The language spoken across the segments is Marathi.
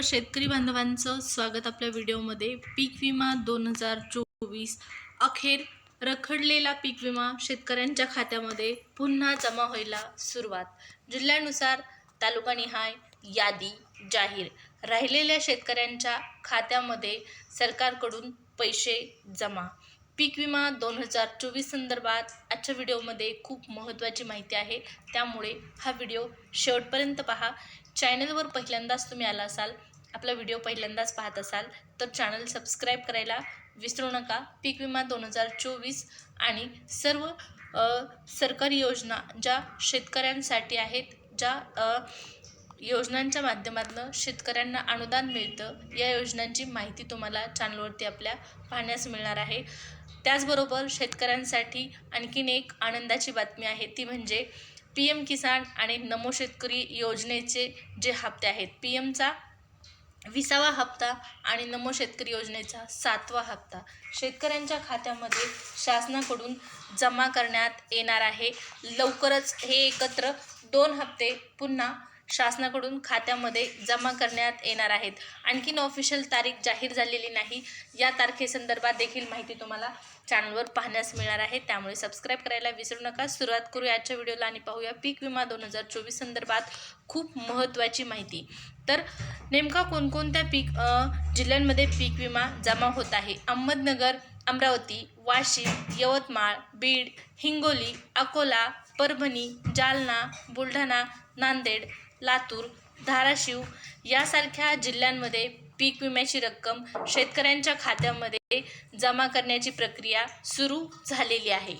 सर्व शेतकरी बांधवांचं स्वागत आपल्या व्हिडिओमध्ये. पीक विमा दोन हजार चोवीस अखेर रखडलेला पीक विमा शेतकऱ्यांच्या खात्यामध्ये पुन्हा जमा व्हायला सुरुवात. जिल्ह्यानुसार तालुकानिहाय यादी जाहीर. राहिलेल्या शेतकऱ्यांच्या खात्यामध्ये सरकारकडून पैसे जमा. पीक विमा दोन हजार चोवीस संदर्भात आजच्या व्हिडिओमध्ये खूप महत्त्वाची माहिती आहे. त्यामुळे हा व्हिडिओ शेवटपर्यंत पहा. चॅनलवर पहिल्यांदाच तुम्ही आला असाल आपला व्हिडिओ पहिल्यांदाच पाहत असाल तर चॅनल सबस्क्राईब करायला विसरू नका. पीक विमा दोन हजार चोवीस आणि सर्व सरकारी योजना ज्या शेतकऱ्यांसाठी आहेत ज्या योजनांच्या माध्यमातून शेतकऱ्यांना अनुदान मिळतं या योजनांची माहिती तुम्हाला चॅनलवरती आपल्या पाहण्यास मिळणार आहे. त्याचबरोबर शेतकऱ्यांसाठी आणखीन एक आनंदाची बातमी आहे ती म्हणजे पी एम किसान आणि नमो शेतकरी योजनेचे जे हप्ते आहेत पी एमचा विसावा हप्ता आणि नमो शेतकरी योजनेचा सातवा हप्ता. शेतकऱ्यांच्या खात्यामध्ये शासनाकडून जमा करण्यात येणार आहे. लवकरच हे एकत्र दोन हप्ते पुन्हा शासनाकडून खात्यामध्ये जमा करण्यात येणार आहेत. आणखीन ऑफिशियल तारीख जाहीर झालेली नाही. या तारखेसंदर्भात देखील माहिती तुम्हाला चॅनलवर पाहण्यास मिळणार आहे. त्यामुळे सबस्क्राईब करायला विसरू नका. सुरुवात करू आजच्या व्हिडिओला आणि पाहूया पीक विमा दोन हजार चोवीस संदर्भात खूप महत्त्वाची माहिती. तर नेमका कोणकोणत्या पीक जिल्ह्यांमध्ये पीक विमा जमा होत आहे? अहमदनगर अमरावती वाशिम यवतमाळ बीड हिंगोली अकोला परभणी जालना बुलढाणा नांदेड लातूर धाराशिव यासारख्या जिल्ह्यांमध्ये पीक विम्याची रक्कम शेतकऱ्यांच्या खात्यामध्ये जमा करण्याची प्रक्रिया सुरू झालेली आहे.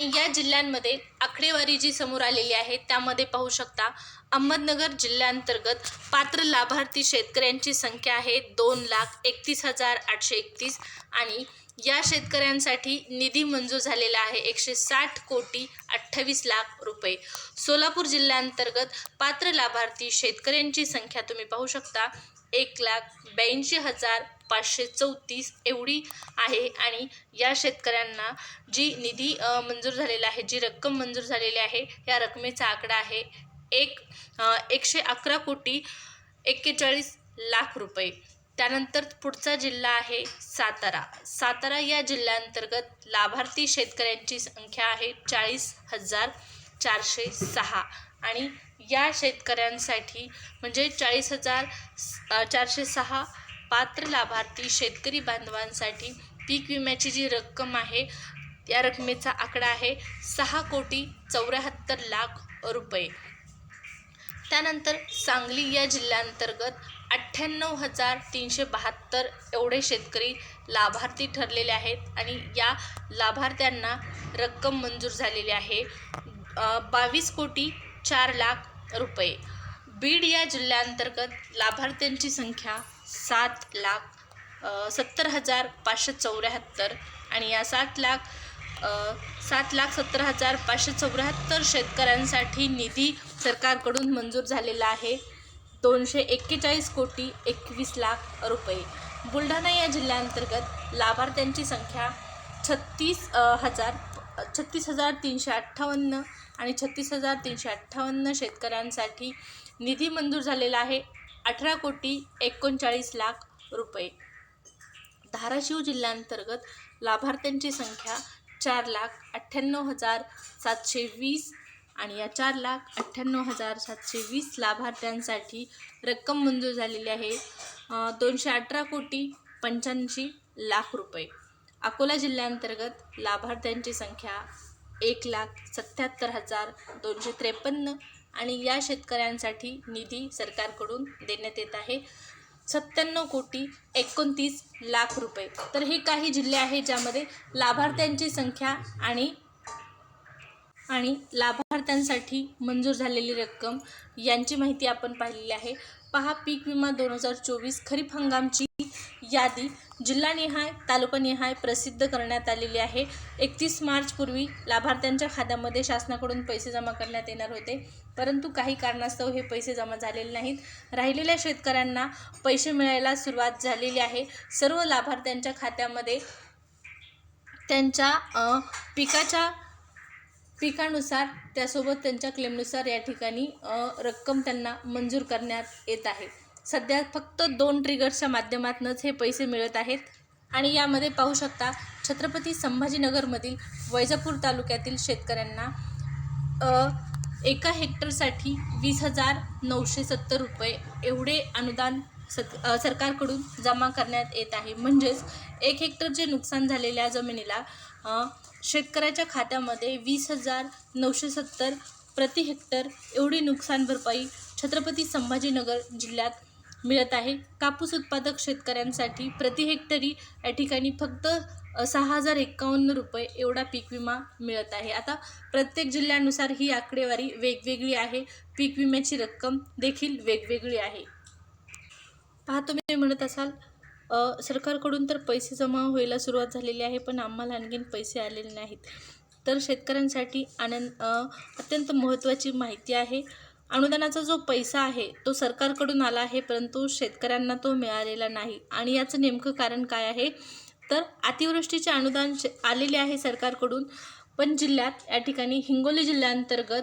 या जिल्ह्यांमध्ये आकडेवारी जी समोर आलेली आहे त्यामध्ये पाहू शकता अहमदनगर जिल्ह्यांतर्गत पात्र लाभार्थी शेतकऱ्यांची संख्या आहे दोन लाख एकतीस हजार आठशे एकतीस आणि या शेतकऱ्यांसाठी निधी मंजूर झालेला आहे एकशे साठ कोटी अठ्ठावीस लाख रुपये. सोलापूर जिल्ह्यांतर्गत पात्र लाभार्थी शेतकऱ्यांची संख्या तुम्ही पाहू शकता एक लाख ब्याऐंशी हजार पाचशे चौतीस एवढी आहे. आणि या शेतकऱ्यांना जी निधी मंजूर झालेला आहे जी रक्कम मंजूर झालेली आहे या रकमेचा आकडा आहे एक एकशे अकरा कोटी एक्केचाळीस लाख रुपये. त्यानंतर पुढचा जिल्हा आहे सातारा. सातारा या जिल्ह्याअंतर्गत लाभार्थी शेतकऱ्यांची संख्या आहे चाळीस हजार चारशे सहा. आणि या शेतकऱ्यांसाठी म्हणजे चाळीस हजार चारशे सहा पात्र लाभार्थी शेतकरी बांधवांसाठी पीक विम्याची जी रक्कम आहे या रकमेचा आकडा आहे सहा कोटी चौऱ्याहत्तर लाख रुपये. त्यानंतर सांगली या जिल्ह्यांतर्गत अठ्ठ्याण्णव हजार तीनशे बहात्तर एवढे शेतकरी लाभार्थी ठरलेले आहेत आणि या लाभार्थ्यांना रक्कम मंजूर झालेली आहे बावीस कोटी चार लाख रुपये. बीड या जिल्ह्याअंतर्गत लाभार्थ्यांची संख्या सात लाख सत्तर हजार पाचशे चौऱ्याहत्तर आणि या सात लाख सात लाख सत्तर हजार पाचशे चौऱ्याहत्तर शेतकऱ्यांसाठी निधी सरकारकडून मंजूर झालेला आहे. दोनशे एक्केचाळीस कोटी एकवीस लाख रुपये. बुलढाणा या जिल्ह्यांतर्गत लाभार्थ्यांची संख्या छत्तीस हजार छत्तीस हजार तीनशे अठ्ठावन्न आणि छत्तीस हजार तीनशे अठ्ठावन्न शेतकऱ्यांसाठी निधी मंजूर झालेला आहे. अठरा कोटी एकोणचाळीस लाख रुपये. धाराशिव जिल्ह्यांतर्गत लाभार्थ्यांची संख्या चार लाख अठ्ठ्याण्णव हजार सातशे वीस आणि या चार लाख अठ्ठ्याण्णव हजार सातशे वीस लाभार्थ्यांसाठी रक्कम मंजूर झालेली आहे दोनशे अठरा कोटी पंच्याऐंशी लाख रुपये. अकोला जिल्ह्यांतर्गत लाभार्थ्यांची संख्या एक लाख सत्याहत्तर हजार दोनशे त्रेपन्न आणि या शेतकऱ्यांसाठी निधी सरकारकडून देण्यात येत आहे. सत्त्याण्णव कोटी एकोणतीस लाख रुपये. तर हे काही जिल्हे आहेत ज्यामध्ये लाभार्थ्यांची संख्या आणि आणि लाभार्थ्यांसाठी मंजूर झालेली रक्कम यांची माहिती आपण पाहिलेली आहे. पहा पीक विमा दोन हजार चोवीस खरीप हंगामची यादी. जिल्हानिहाय तालुकानिहाय प्रसिद्ध करण्यात आलेली आहे. एकतीस मार्चपूर्वी लाभार्थ्यांच्या खात्यामध्ये शासनाकडून पैसे जमा करण्यात येणार होते. परंतु काही कारणास्तव हे पैसे जमा झालेले नाहीत. राहिलेल्या शेतकऱ्यांना पैसे मिळायला सुरुवात झालेली आहे. सर्व लाभार्थ्यांच्या खात्यामध्ये त्यांच्या पिकाच्या पिकानुसार त्यासोबत त्यांच्या क्लेमनुसार या ठिकाणी रक्कम त्यांना मंजूर करण्यात येत आहे. सध्या फक्त दोन ट्रिगर्सच्या माध्यमातूनच हे पैसे मिळत आहेत. आणि यामध्ये पाहू शकता छत्रपती संभाजीनगरमधील वैजापूर तालुक्यातील शेतकऱ्यांना एका हेक्टरसाठी वीस हजार नऊशे सत्तर रुपये एवढे अनुदान सत सरकारकडून जमा करण्यात येत आहे. म्हणजेच एक हेक्टर जे नुकसान झालेल्या जमिनीला शेतकऱ्याच्या खात्यामध्ये वीस हजार नऊशे सत्तर प्रति हेक्टर एवढी नुकसान भरपाई छत्रपती संभाजीनगर जिल्ह्यात मिळत आहे. कापूस उत्पादक शेतकऱ्यांसाठी प्रति हेक्टरी या ठिकाणी फक्त सहा हजार एक्कावन्न रुपये एवढा पीक विमा मिळत आहे. आता प्रत्येक जिल्ह्यानुसार ही आकडेवारी वेगवेगळी आहे. पीक विम्याची रक्कम देखील वेगवेगळी आहे. पहा तुम्ही म्हणत असाल सरकारकडून तर पैसे जमा व्हायला सुरुवात झालेली आहे पण आम्हाला आणखीन पैसे आलेले नाहीत. तर शेतकऱ्यांसाठी आनंद अत्यंत महत्त्वाची माहिती आहे. अनुदानाचा जो पैसा आहे तो सरकारकडून आला आहे परंतु शेतकऱ्यांना तो मिळालेला नाही. आणि याचं नेमकं कारण काय आहे? तर अतिवृष्टीचे अनुदान शे आलेले आहे सरकारकडून पण जिल्ह्यात या ठिकाणी हिंगोली जिल्ह्याअंतर्गत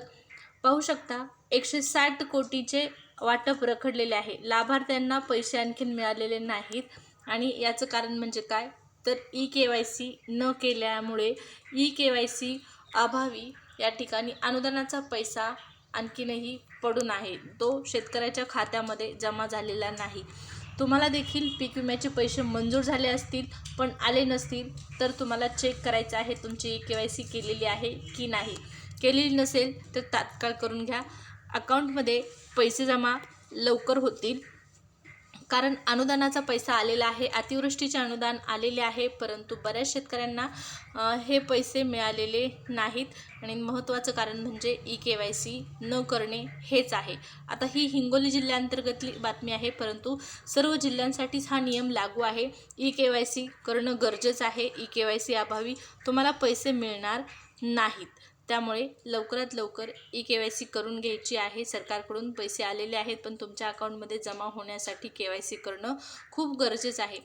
पाहू शकता एकशे साठ कोटीचे वाटप रखडलेले आहे. लाभार्थ्यांना पैसे आणखीन मिळालेले नाहीत. आणि याचं कारण म्हणजे काय? तर ई के वाय सी न केल्यामुळे ई के वाय सी अभावी या ठिकाणी अनुदानाचा पैसा आणखीनही पडून आहे. तो शेतकऱ्याच्या खात्यामध्ये जमा झालेला नाही. तुम्हाला देखील पीक विम्याचे पैसे मंजूर झाले असतील पण आले नसतील तर तुम्हाला चेक करायचं आहे तुमची के वाय सी केलेली आहे की नाही. केलेली नसेल तर तात्काळ करून घ्या. अकाउंटमध्ये पैसे जमा लवकर होतील. कारण अनुदानाचा पैसा आलेला आहे अतिवृष्टीचे अनुदान आलेले आहे परंतु बऱ्याच शेतकऱ्यांना हे पैसे मिळालेले नाहीत. आणि महत्त्वाचं कारण म्हणजे ई के वाय सी न करणे हेच आहे. आता ही हिंगोली जिल्ह्याअंतर्गतली बातमी आहे परंतु सर्व जिल्ह्यांसाठीच हा नियम लागू आहे. ई के वाय सी करणं गरजेचं आहे. ई के वाय सी अभावी तुम्हाला पैसे मिळणार नाहीत. त्यामुळे लवकरात लवकर ई के वाय सी करून घ्यायची आहे. सरकारकडून पैसे आलेले आहेत पण तुमच्या अकाउंटमध्ये जमा होण्यासाठी के वाय सी करणं खूप गरजेचं आहे.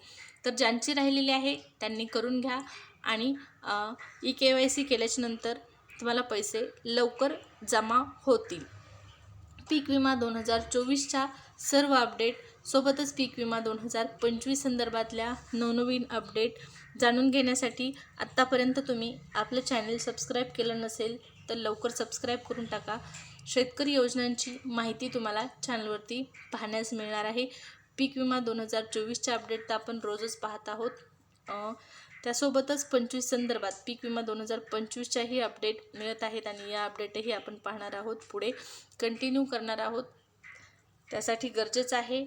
तर ज्यांची राहिलेली आहे त्यांनी करून घ्या आणि ई के वाय सी केल्याच्यानंतर तुम्हाला पैसे लवकर जमा होतील. पीक विमा दोन हजार चोवीसच्या सर्व अपडेट सोबतच पीक विमा दोन हजार पंचवीस संदर्भातल्या नवनवीन अपडेट जाणून घेण्यासाठी आत्तापर्यंत तुम्ही आपलं चॅनल सबस्क्राईब केलं नसेल तर लवकर सबस्क्राईब करून टाका. शेतकरी योजनांची माहिती तुम्हाला चॅनलवरती पाहण्यास मिळणार आहे. पीक विमा दोन हजार चोवीसच्या अपडेट तर आपण रोजच पाहत आहोत. त्यासोबतच पंचवीस संदर्भात पीक विमा दोन हजार पंचवीसच्याही अपडेट मिळत आहेत आणि या अपडेटही आपण पाहणार आहोत पुढे. कंटिन्यू करणार आहोत. त्यासाठी गरजेचं आहे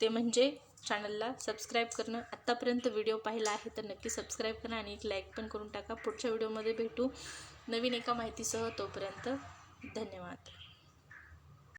ते म्हणजे चॅनलला सबस्क्राईब करणं. आत्तापर्यंत व्हिडिओ पाहिला आहे तर नक्की सबस्क्राईब करा आणि एक लाईक पण करून टाका. पुढच्या व्हिडिओमध्ये भेटू नवीन एका माहितीसह. तोपर्यंत धन्यवाद.